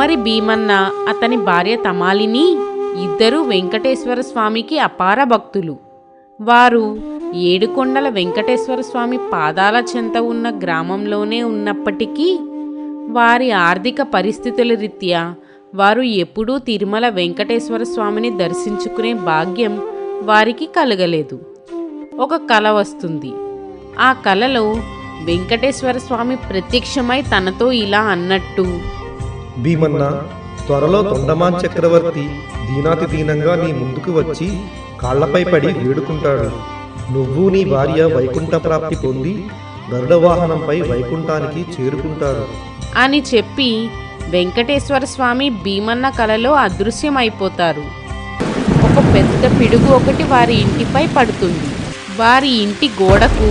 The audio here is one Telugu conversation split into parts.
కుమ్మరి భీమన్న అతని భార్య తమాలిని ఇద్దరు వెంకటేశ్వర స్వామికి అపార భక్తులు. వారు ఏడుకొండల వెంకటేశ్వర స్వామి పాదాల చెంత ఉన్న గ్రామంలోనే ఉన్నప్పటికీ వారి ఆర్థిక పరిస్థితుల రీత్యా వారు ఎప్పుడూ తిరుమల వెంకటేశ్వర స్వామిని దర్శించుకునే భాగ్యం వారికి కలగలేదు. ఒక కల వస్తుంది. ఆ కలలో వెంకటేశ్వర స్వామి ప్రత్యక్షమై తనతో ఇలా అన్నట్టు భీమన్న త్వరలో తొండమాన్ చక్రవర్తి దీనాతి దీనంగా నీ ముందుకు వచ్చి కాళ్ళపై పడి వేడుకుంటాడు. నువ్వు నీ భార్య వైకుంఠ ప్రాప్తి పొంది గరుడవాహనంపై వైకుంఠానికి చేరుకుంటారు అని చెప్పి వెంకటేశ్వర స్వామి భీమన్న కలలో అదృశ్యమైపోతారు. ఒక పెద్ద పిడుగు ఒకటి వారి ఇంటిపై పడుతుంది. వారి ఇంటి గోడకు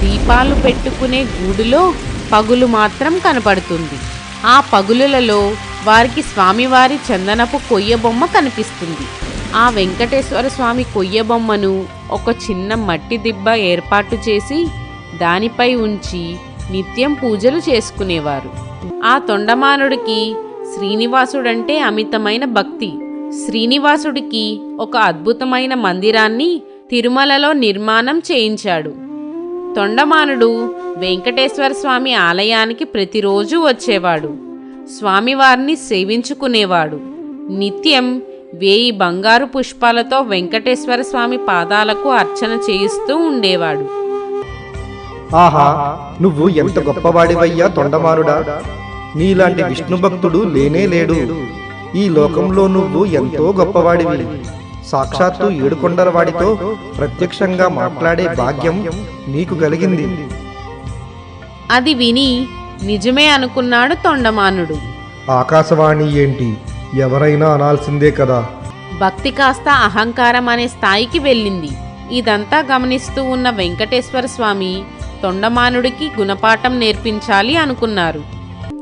దీపాలు పెట్టుకునే గూడులో పగులు మాత్రం కనపడుతుంది. ఆ పగులులలో వారికి స్వామివారి చందనపు కొయ్య బొమ్మ కనిపిస్తుంది. ఆ వెంకటేశ్వర స్వామి కొయ్య బొమ్మను ఒక చిన్న మట్టి దిబ్బ ఏర్పాటు చేసి దానిపై ఉంచి నిత్యం పూజలు చేసుకునేవారు. ఆ తొండమానుడికి శ్రీనివాసుడంటే అమితమైన భక్తి. శ్రీనివాసుడికి ఒక అద్భుతమైన మందిరాన్ని తిరుమలలో నిర్మాణం చేయించాడు. తొండమానుడు వెంకటేశ్వర స్వామి ఆలయానికి ప్రతిరోజు వచ్చేవాడు. స్వామివారిని సేవించుకునేవాడు. నిత్యం వేయి బంగారు పుష్పాలతో వెంకటేశ్వర స్వామి పాదాలకు అర్చన చేయిస్తూ ఉండేవాడు. ఆహా నువ్వు ఎంత గొప్పవాడివయ్యా తొండమానుడా? నీలాంటి విష్ణు భక్తుడు లేనే లేడు. ఈ లోకంలో నువ్వు ఎంతో గొప్పవాడివి. సాక్షాత్తు ఏడుకొండల వాడితో ప్రత్యక్షంగా మాట్లాడే భాగ్యం నీకు కలిగింది. అది విని నిజమే అనుకున్నాడు తొండమానుడు. ఆకాశవాణి ఏంటి? ఎవరైనా అనాల్సిందే కదా. భక్తి కాస్త అహంకారం అనే స్థాయికి వెళ్ళింది. ఇదంతా గమనిస్తూ ఉన్న వెంకటేశ్వర స్వామి తొండమానుడికి గుణపాఠం నేర్పించాలి అనుకున్నారు.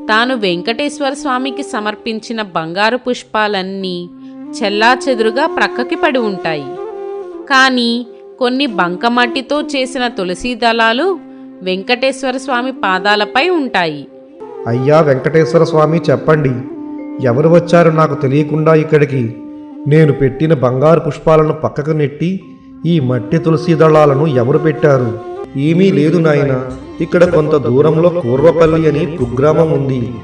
తాను వెంకటేశ్వర స్వామికి సమర్పించిన బంగారు పుష్పాలన్నీ చెల్లాచెదురుగా ప్రక్కకి పడి ఉంటాయి. కానీ కొన్ని బంకమట్టితో చేసిన తులసీ దళాలు వెంకటేశ్వర స్వామి పాదాలపై ఉంటాయి. అయ్యా వెంకటేశ్వర స్వామి చెప్పండి. ఎవరు వచ్చారు నాకు తెలియకుండా ఇక్కడికి. నేను పెట్టిన బంగారు పుష్పాలను పక్కకు నెట్టి ఈ మట్టి తులసి దళాలను ఎవరు పెట్టారు? ఏమీ లేదు నాయన. ఇక్కడ కొంత దూరంలో కూర్వపల్లి అని కుగ్రామం ఉంది.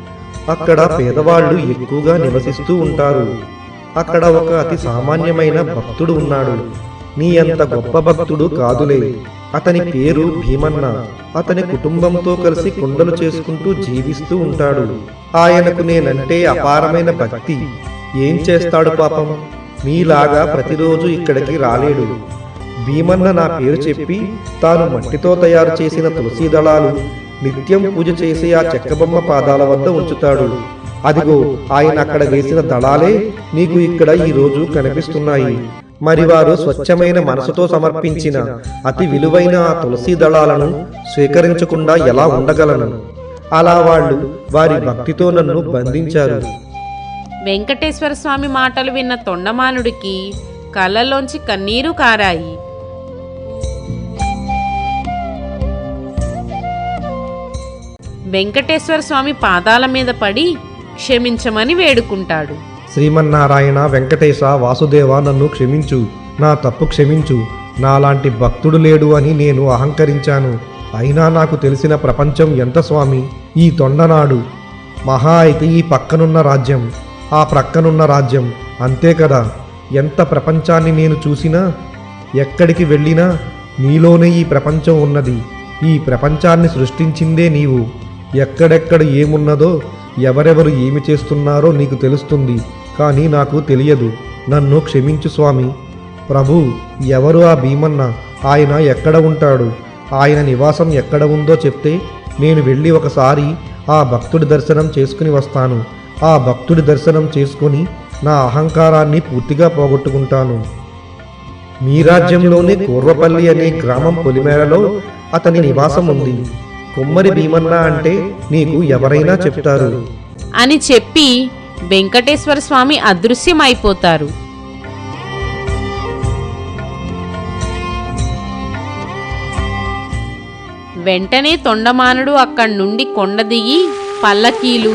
అక్కడ పేదవాళ్ళు ఎక్కువగా నివసిస్తూ ఉంటారు. అక్కడ ఒక అతి సామాన్యమైన భక్తుడు ఉన్నాడు. నీ అంత గొప్ప భక్తుడు కాదులే. అతని పేరు భీమన్న. అతని కుటుంబంతో కలిసి కుండలు చేసుకుంటూ జీవిస్తూ ఉంటాడు. ఆయనకు నేనంటే అపారమైన భక్తి. ఏం చేస్తాడు పాపం? మీలాగా ప్రతిరోజు ఇక్కడికి రాలేడు. భీమన్న నా పేరు చెప్పి తాను మట్టితో తయారు చేసిన తులసీ దళాలు నిత్యం పూజ చేసే ఆ చెక్కబొమ్మ పాదాల వద్ద ఉంచుతాడు. అదిగో ఆయన అక్కడ వేసిన దళాలే నీకు ఇక్కడ ఈ రోజు కనిపిస్తున్నాయి. మరి వారు స్వచ్ఛమైన మనసుతో సమర్పించిన అతి విలువైన ఆ తులసి దళాలను స్వీకరించకుండా ఎలా ఉండగలను? అలా వాళ్ళు వారి భక్తితో నన్ను బంధించారు. వెంకటేశ్వర స్వామి మాటలు విన్న తొండమానుడికి కళ్ళలోంచి కన్నీరు కారాయి. వెంకటేశ్వర స్వామి పాదాల మీద పడి క్షమించమని వేడుకుంటాడు. శ్రీమన్నారాయణ వెంకటేశ వాసుదేవ నన్ను క్షమించు. నా తప్పు క్షమించు. నాలాంటి భక్తుడు లేడు అని నేను అహంకరించాను. అయినా నాకు తెలిసిన ప్రపంచం ఎంత స్వామి? ఈ తొండనాడు. మహా అయితే ఈ పక్కనున్న రాజ్యం. ఆ ప్రక్కనున్న రాజ్యం. అంతే కదా. ఎంత ప్రపంచాన్ని నేను చూసినా ఎక్కడికి వెళ్ళినా నీలోనే ఈ ప్రపంచం ఉన్నది. ఈ ప్రపంచాన్ని సృష్టించిందే నీవు. ఎక్కడెక్కడ ఏమున్నదో ఎవరెవరు ఏమి చేస్తున్నారో నీకు తెలుస్తుంది కానీ నాకు తెలియదు. నన్ను క్షమించు స్వామి. ప్రభు ఎవరు ఆ భీమన్న? ఆయన ఎక్కడ ఉంటాడు? ఆయన నివాసం ఎక్కడ ఉందో చెప్తే నేను వెళ్ళి ఒకసారి ఆ భక్తుడి దర్శనం చేసుకుని వస్తాను. ఆ భక్తుడి దర్శనం చేసుకుని నా అహంకారాన్ని పూర్తిగా పోగొట్టుకుంటాను. మీ రాజ్యంలోనే కూర్వపల్లి అనే గ్రామం పొలిమేరలో అతని నివాసం ఉంది. కుమ్మరి భీమన్న అంటే నీకు ఎవరైనా చెప్తారు. అని చెప్పి వెంకటేశ్వర స్వామి అదృశ్యమైపోతారు. వెంటనే తొండమానుడు అక్కడి నుండి కొండ దిగి పల్లకీలు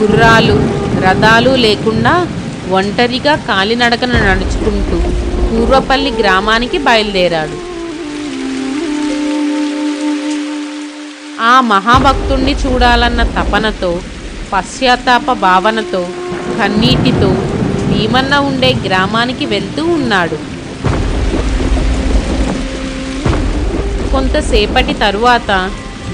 గుర్రాలు రథాలు లేకుండా ఒంటరిగా కాలినడకన నడుచుకుంటూ పూర్వపల్లి గ్రామానికి బయలుదేరాడు. ఆ మహాభక్తుణ్ణి చూడాలన్న తపనతో పశ్చాత్తాప భావనతో కన్నీటితో భీమన్న ఉండే గ్రామానికి వెళ్తూ ఉన్నాడు. కొంతసేపటి తరువాత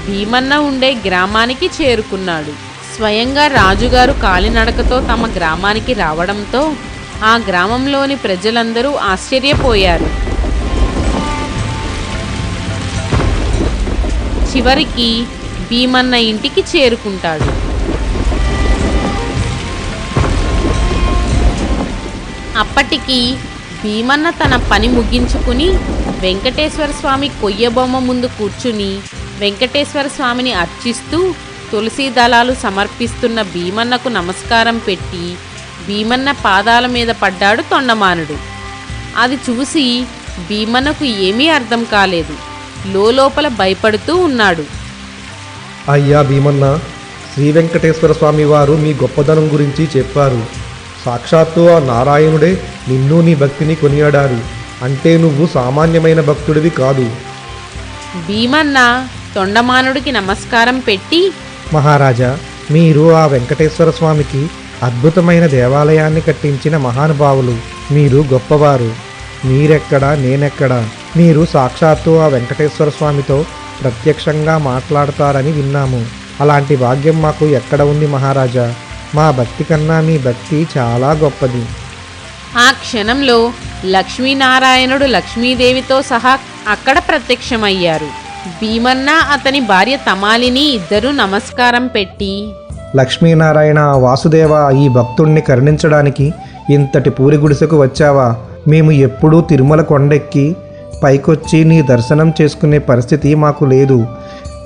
భీమన్న ఉండే గ్రామానికి చేరుకున్నాడు. స్వయంగా రాజుగారు కాలినడకతో తమ గ్రామానికి రావడంతో ఆ గ్రామంలోని ప్రజలందరూ ఆశ్చర్యపోయారు. చివరికి భీమన్న ఇంటికి చేరుకుంటాడు. అప్పటికి భీమన్న తన పని ముగించుకుని వెంకటేశ్వర స్వామి కొయ్యబొమ్మ ముందు కూర్చుని వెంకటేశ్వర స్వామిని అర్చిస్తూ తులసి దళాలు సమర్పిస్తున్న భీమన్నకు నమస్కారం పెట్టి భీమన్న పాదాల మీద పడ్డాడు తొండమానుడు. అది చూసి భీమన్నకు ఏమీ అర్థం కాలేదు. లోపల భయపడుతూ ఉన్నాడు. అయ్యా భీమన్న శ్రీ వెంకటేశ్వర స్వామి వారు మీ గొప్పదనం గురించి చెప్పారు. సాక్షాత్తు ఆ నారాయణుడే నిన్ను నీ భక్తిని కొనియాడారు అంటే నువ్వు సామాన్యమైన భక్తుడివి కాదు. భీమన్న తొండమానుడికి నమస్కారం పెట్టి మహారాజా మీరు ఆ వెంకటేశ్వర స్వామికి అద్భుతమైన దేవాలయాన్ని కట్టించిన మహానుభావులు మీరు గొప్పవారు. మీరెక్కడా నేనెక్కడా? మీరు సాక్షాత్తు ఆ వెంకటేశ్వర స్వామితో ప్రత్యక్షంగా మాట్లాడతారని విన్నాము. అలాంటి భాగ్యం మాకు ఎక్కడ ఉంది మహారాజా? మా భక్తి కన్నా మీ భక్తి చాలా గొప్పది. ఆ క్షణంలో లక్ష్మీనారాయణుడు లక్ష్మీదేవితో సహా అక్కడ ప్రత్యక్షమయ్యారు. భీమన్న అతని భార్య తమాలిని ఇద్దరూ నమస్కారం పెట్టి లక్ష్మీనారాయణ వాసుదేవ ఈ భక్తుణ్ణి కరుణించడానికి ఇంతటి పూరి గుడిసెకు వచ్చావా? మేము ఎప్పుడూ తిరుమల కొండెక్కి పైకొచ్చి నీ దర్శనం చేసుకునే పరిస్థితి మాకు లేదు.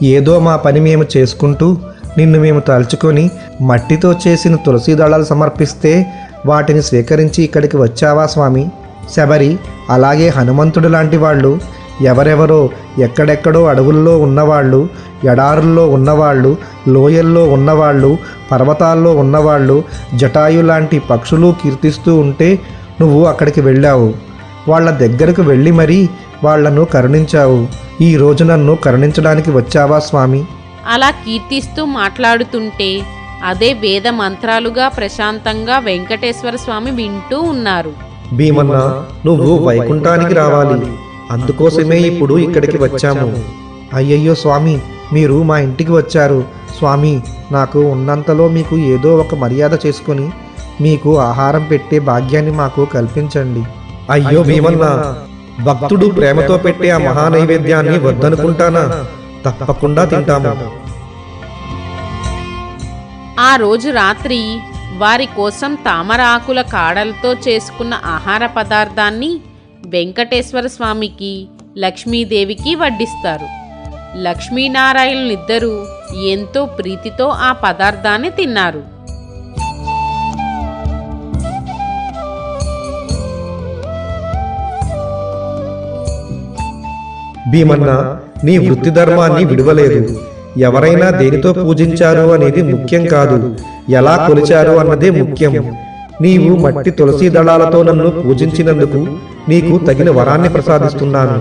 ఏదో మా పని మేము చేసుకుంటూ నిన్ను మేము తలుచుకొని మట్టితో చేసిన తులసి దళాలు సమర్పిస్తే వాటిని స్వీకరించి ఇక్కడికి వచ్చావా స్వామి? శబరి అలాగే హనుమంతుడు లాంటి వాళ్ళు ఎవరెవరో ఎక్కడెక్కడో అడవుల్లో ఉన్నవాళ్ళు ఎడారుల్లో ఉన్నవాళ్ళు లోయల్లో ఉన్నవాళ్ళు పర్వతాల్లో ఉన్నవాళ్ళు జటాయు లాంటి పక్షులు కీర్తిస్తూ ఉంటే నువ్వు అక్కడికి వెళ్ళావు. వాళ్ళ దగ్గరకు వెళ్ళి మరీ వాళ్ళను కరుణించావు. ఈ రోజు నన్ను కరుణించడానికి వచ్చావా స్వామి? అలా కీర్తిస్తూ మాట్లాడుతుంటే అదే వేద మంత్రాలుగా ప్రశాంతంగా వెంకటేశ్వర స్వామి వింటూ ఉన్నారు. భీమన్న నువ్వు వైకుంఠానికి రావాలి. అందుకోసమే ఇప్పుడు ఇక్కడికి వచ్చాము. అయ్యయ్యో స్వామి మీరు మా ఇంటికి వచ్చారు. స్వామి నాకు ఉన్నంతలో మీకు ఏదో ఒక మర్యాద చేసుకొని మీకు ఆహారం పెట్టే భాగ్యాన్ని మాకు కల్పించండి. అయ్యో భీమన్న భక్తుడు ప్రేమతో పెట్టే ఆ మహా నైవేద్యాన్ని వద్దనుకుంటానా? తప్పకుండా తింటాము. ఆ రోజు రాత్రి వారి కోసం తామర ఆకుల కాడలతో చేసుకున్న ఆహార పదార్థాన్ని వెంకటేశ్వర స్వామికి లక్ష్మీదేవికి వడ్డిస్తారు. లక్ష్మీనారాయణులిద్దరూ ఎంతో ప్రీతితో ఆ పదార్థాన్ని తిన్నారు. భీమన్న నీ వృత్తి ధర్మాన్ని విడవలేదు. ఎవరైనా దేనితో పూజించారు అనేది ముఖ్యం కాదు. ఎలా కొలిచారు అన్నదే ముఖ్యం. నీవు మట్టి తులసి దళాలతో నన్ను పూజించినందుకు నీకు తగిన వరాన్ని ప్రసాదిస్తున్నాను.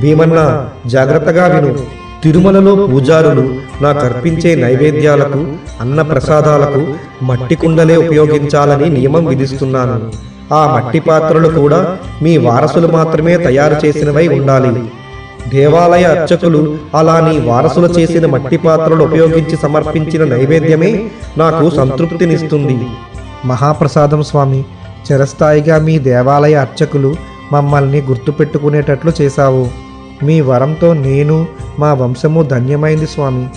భీమన్న జాగ్రత్తగా విను. తిరుమలలో పూజారులు నాకు అర్పించే నైవేద్యాలకు అన్న ప్రసాదాలకు మట్టి కుండలే ఉపయోగించాలని నియమం విధిస్తున్నాను. ఆ మట్టి పాత్రలు కూడా మీ వారసులు మాత్రమే తయారు చేసినవై ఉండాలి. దేవాలయ అర్చకులు అలా నీ వారసులు చేసిన మట్టి పాత్రలు ఉపయోగించి సమర్పించిన నైవేద్యమే నాకు సంతృప్తినిస్తుంది. మహాప్రసాదం స్వామి చిరస్థాయిగా మీ దేవాలయ అర్చకులు మమ్మల్ని గుర్తుపెట్టుకునేటట్లు చేశావు. మీ వరంతో నేను మా వంశము ధన్యమైంది స్వామి.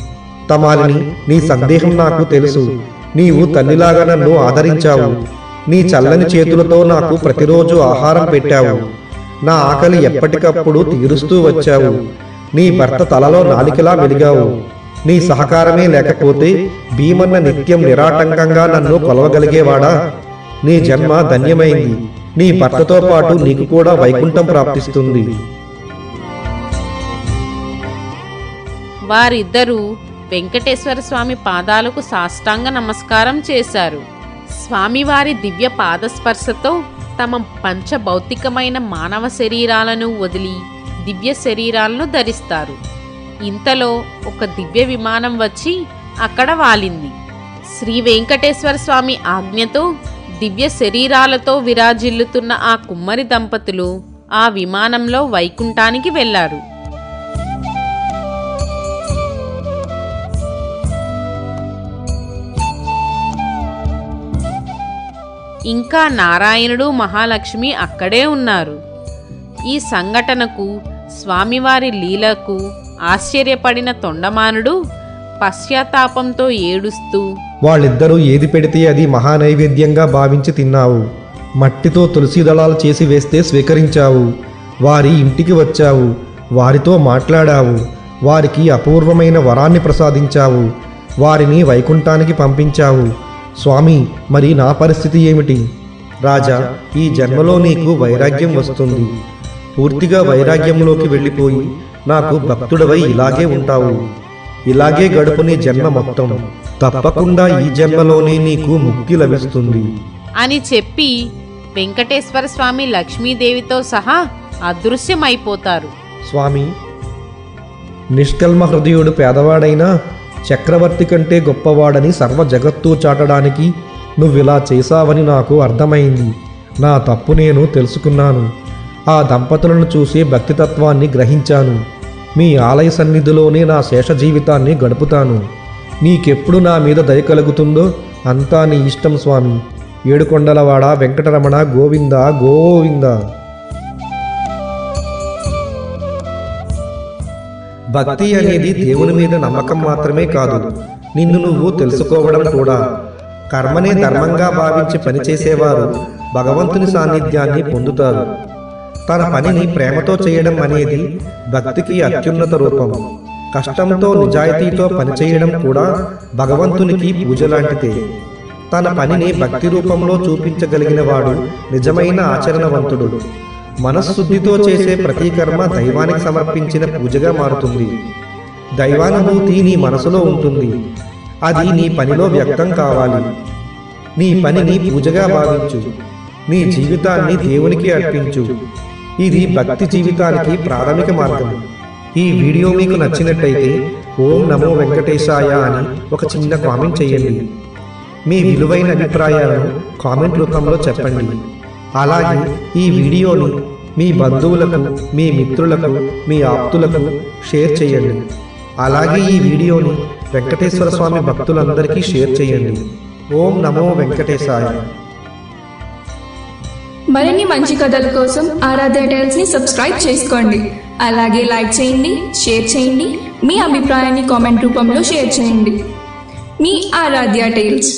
తమాలిని నీ సందేహం నాకు తెలుసు. నీవు తల్లిలాగా నన్ను ఆదరించావు. నీ చల్లని చేతులతో నాకు ప్రతిరోజు ఆహారం పెట్టావు. నా ఆకలి ఎప్పటికప్పుడు తీరుస్తూ వచ్చావు. నీ భర్త తలలో నాలికలా వెలిగావు నీ సహకారమే లేకపోతే భీమన్న నిత్యం నిరాటంకంగా నన్ను కొలవగలిగేవాడా? నీ జన్మ ధన్యమైంది. నీ భర్తతో పాటు నీకు కూడా వైకుంఠం ప్రాప్తిస్తుంది. వారిద్దరూ వెంకటేశ్వర స్వామి పాదాలకు సాష్టాంగ నమస్కారం చేశారు. స్వామివారి దివ్య పాదస్పర్శతో తమ పంచభౌతికమైన మానవ శరీరాలను వదిలి దివ్య శరీరాలను ధరిస్తారు. ఇంతలో ఒక దివ్య విమానం వచ్చి అక్కడ వాలింది. శ్రీ వెంకటేశ్వర స్వామి ఆజ్ఞతో దివ్య శరీరాలతో విరాజిల్లుతున్న ఆ కుమ్మరి దంపతులు ఆ విమానంలో వైకుంఠానికి వెళ్ళారు ఇంకా నారాయణుడు మహాలక్ష్మి అక్కడే ఉన్నారు. ఈ సంఘటనకు స్వామివారి లీలకు ఆశ్చర్యపడిన తొండమానుడు పశ్చాత్తాపంతో ఏడుస్తూ వాళ్ళిద్దరూ ఏది పెడితే అది మహానైవేద్యంగా భావించి తిన్నావు. మట్టితో తులసి దళాలు చేసి వేస్తే స్వీకరించావు. వారి ఇంటికి వచ్చావు. వారితో మాట్లాడావు. వారికి అపూర్వమైన వరాన్ని ప్రసాదించావు. వారిని వైకుంఠానికి పంపించావు. స్వామి మరి నా పరిస్థితి ఏమిటి? రాజా ఈ జన్మలో నీకు వైరాగ్యం వస్తుంది. పూర్తిగా వైరాగ్యంలోకి వెళ్ళిపోయి నాకు భక్తుడవై ఇలాగే ఉంటావు. ఇలాగే గడుపు నీ జన్మ మొత్తం. తప్పకుండా ఈ జన్మలోనే నీకు ముక్తి లభిస్తుంది. అని చెప్పి వెంకటేశ్వర స్వామి లక్ష్మీదేవితో సహా అదృశ్యమైపోతారు. స్వామి నిష్కల్మ హృదయుడు పేదవాడైనా చక్రవర్తి కంటే గొప్పవాడని సర్వ జగత్తు చాటడానికి నువ్విలా చేశావని నాకు అర్థమైంది. నా తప్పు నేను తెలుసుకున్నాను. ఆ దంపతులను చూసి భక్తితత్వాన్ని గ్రహించాను. మీ ఆలయ సన్నిధిలోనే నా శేష జీవితాన్ని గడుపుతాను. నీకెప్పుడు నా మీద దయ కలుగుతుందో అంతా నీ ఇష్టం స్వామి. ఏడుకొండలవాడ వెంకటరమణ గోవింద గోవింద. భక్తి అనేది దేవుని మీద నమ్మకం మాత్రమే కాదు. నిన్ను నువ్వు తెలుసుకోవడం కూడా. కర్మనే ధర్మంగా భావించి పనిచేసేవారు భగవంతుని సాన్నిధ్యాన్ని పొందుతారు. తన పనిని ప్రేమతో చేయడం అనేది భక్తికి అత్యున్నత రూపం. కష్టంతో నిజాయితీతో పనిచేయడం కూడా భగవంతునికి పూజ లాంటిదే తన పనిని భక్తి రూపంలో చూపించగలిగిన వాడు నిజమైన ఆచరణవంతుడు. మనశ్శుద్ధితో చేసే ప్రతి కర్మ దైవానికి సమర్పించిన పూజగా మారుతుంది. దైవానుభూతి నీ మనసులో ఉంటుంది. అది నీ పనిలో వ్యక్తం కావాలి. నీ పనిని పూజగా భావించు. నీ జీవితాన్ని దేవునికి అర్పించు. ఇది భక్తి జీవితానికి ప్రాథమిక మార్గం. ఈ వీడియో మీకు నచ్చినట్టయితే ఓం నమో వెంకటేశాయ అని ఒక చిన్న కామెంట్ చేయండి. మీ విలువైన అభిప్రాయాలను కామెంట్ రూపంలో చెప్పండి. అలాగే ఈ వీడియోని మీ బంధువులకు మీ మిత్రులకు మీ ఆప్తులకు షేర్ చేయండి. అలాగే ఈ వీడియోని వెంకటేశ్వర స్వామి భక్తులందరికీ షేర్ చేయండి. ఓం నమో వెంకటేశాయ. మరిన్ని మంచి కథల కోసం ఆరాధ్య టైల్స్ని సబ్స్క్రైబ్ చేసుకోండి. అలాగే లైక్ చేయండి షేర్ చేయండి మీ అభిప్రాయాన్ని కామెంట్ రూపంలో షేర్ చేయండి. మీ ఆరాధ్య టైల్స్.